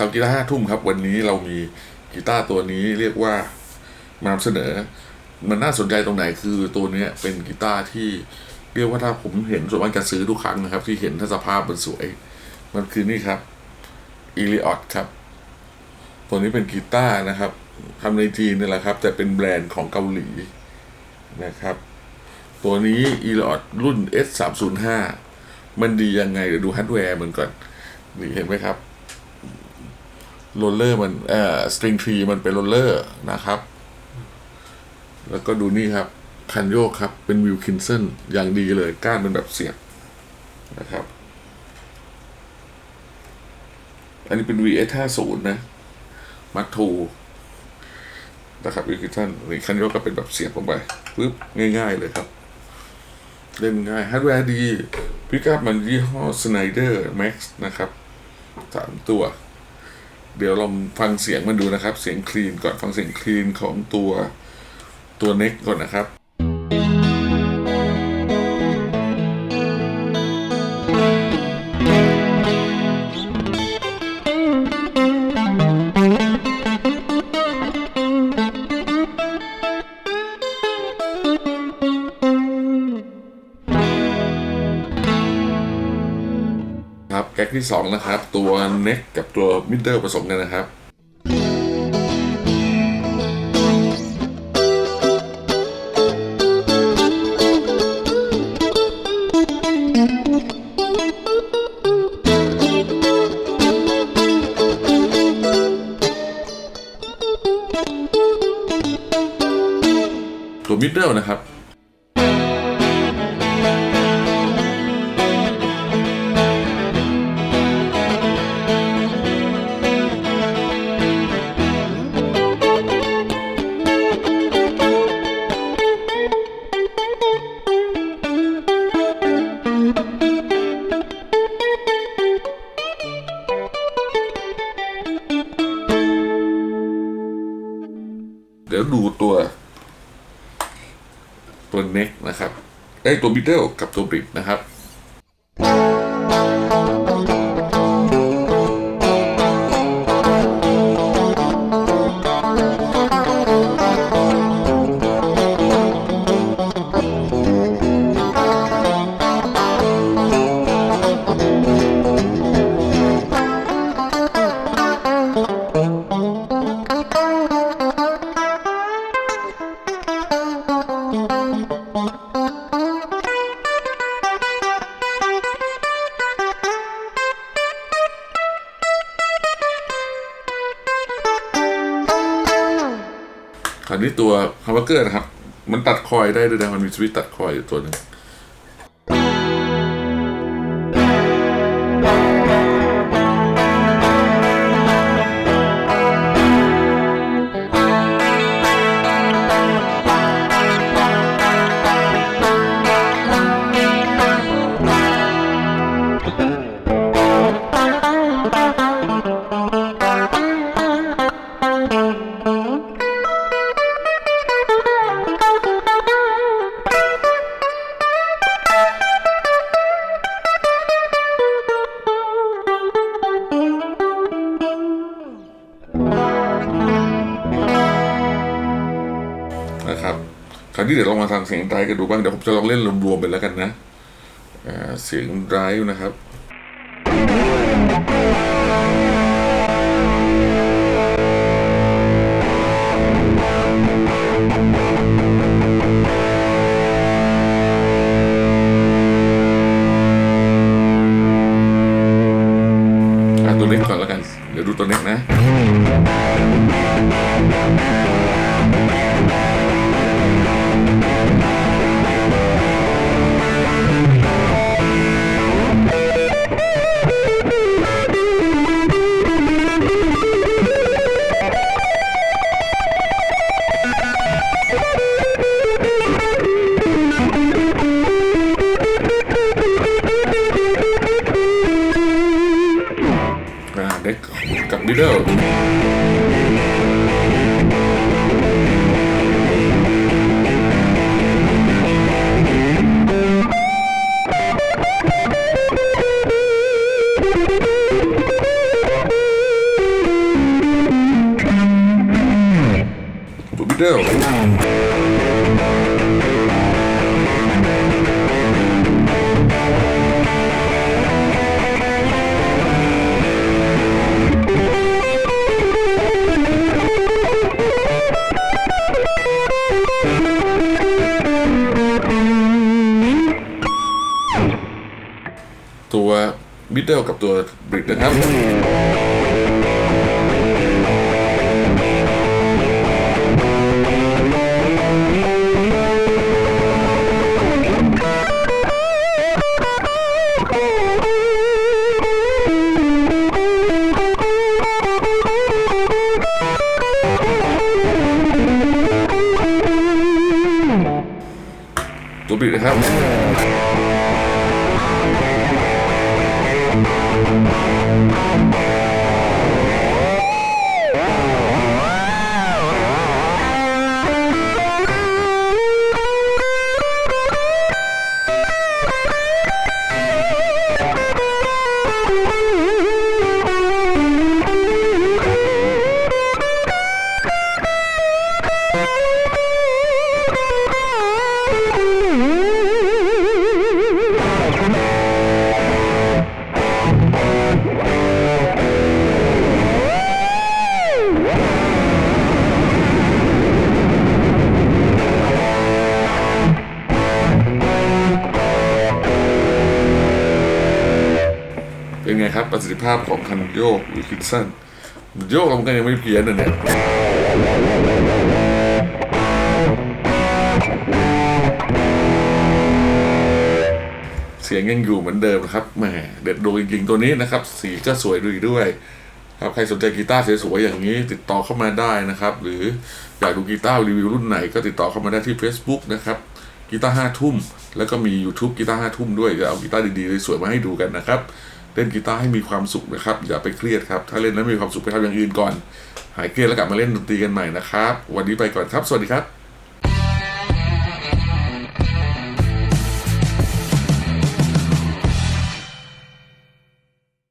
ชาวกีตาร์ห้าทุ่มครับ วันนี้เรามีกีตาร์ตัวนี้เรียกว่ามานำเสนอ มันน่าสนใจตรงไหนคือตัวเนี้ยเป็นกีตาร์ที่เรียกว่าถ้าผมเห็นส่วนมากจะซื้อทุกครั้งนะครับ ที่เห็นถ้าสภาพมันสวย มันคือนี่ครับอีลิออดครับ ตัวนี้เป็นกีตาร์นะครับทำในจีนนี่แหละครับ แต่เป็นแบรนด์ของเกาหลีนะครับ ตัวนี้อีลิออดรุ่น S 3 0 5 มันดียังไงเดี๋ยวดูฮาร์ดแวร์มันก่อนนี่เห็นไหมครับ โรลเลอร์มันเอ่อสตริงทรีมันเป็นโรลเลอร์นะครับ แล้วก็ดูนี่ครับ คันโยกครับ เป็นวิลคินสันอย่างดีเลย ก้านเป็นแบบเสียบนะครับ อันนี้เป็น VS 50นะ มัททูนะครับวิลคินสันนี่คันโยกก็เป็นแบบเสียบลงไปปึ๊บง่าย ๆ เลยครับ เล่นง่ายฮาร์ดแวร์ดีพิกัพมันยี่ห้อ Snyder Max นะครับสามตัว เดี๋ยวลองฟังเสียงมันดูนะครับ เสียงคลีนก่อนฟังเสียงคลีนของตัวตัวเน็กก่อนนะครับ ที่สองนะครับ ตัวเน็กกับตัวมิดเดิลผสมกันนะครับตัวมิดเดิลนะครับ ดี๋ยวดูตัว ตัวเน็กนะครับไอ้ตัวบิดเดิลกับตัวบริดนะครับ คราวนี้ตัวฮัมเบอร์เกอร์นะครับ มันตัดคอยได้ด้วยนะมันมีสวิตตัดคอยอยู่ตัวหนึง ที่เดี๋ยวลองมาทางเสียงไดรฟ์กันดูบ้างเดี๋ยวผมจะลองเล่นรวมๆไปแล้วกันนะเสียงไดรฟ์นะครับ figured out. down. middle กับตัว bridge นะครับ ตัว bridge นะครับ นไงครับ ประสิทธิภาพของคันโยกหรือคิดสั้นโยกมันก็ยังไม่เพี้ยนนะเนี่ยเสียงยังอยู่เหมือนเดิมนะครับแหมเด็ดดูจริงๆตัวนี้นะครับ สีก็สวยดีด้วยครับใครสนใจกีตาร์สวยๆอย่างนี้ ติดต่อเข้ามาได้นะครับ หรืออยากดูกีตาร์รีวิวรุ่นไหนก็ติดต่อเข้ามาได้ที่ Facebook นะครับกีตาร์ห้าทุ่ม แล้วก็มี YouTube กีตาร์ห้าทุ่มด้วยจะเอากีตาร์ดีๆ สวยมาให้ดูกันนะครับ เล่นกีตาร์ให้มีความสุขนะครับ อย่าไปเครียดครับ ถ้าเล่นแล้วมีความสุขไปทำอย่างอื่นก่อน หายเครียดแล้วกลับมาเล่นดนตรีกันใหม่นะครับ วันนี้ไปก่อนครับ สวัสดีครับ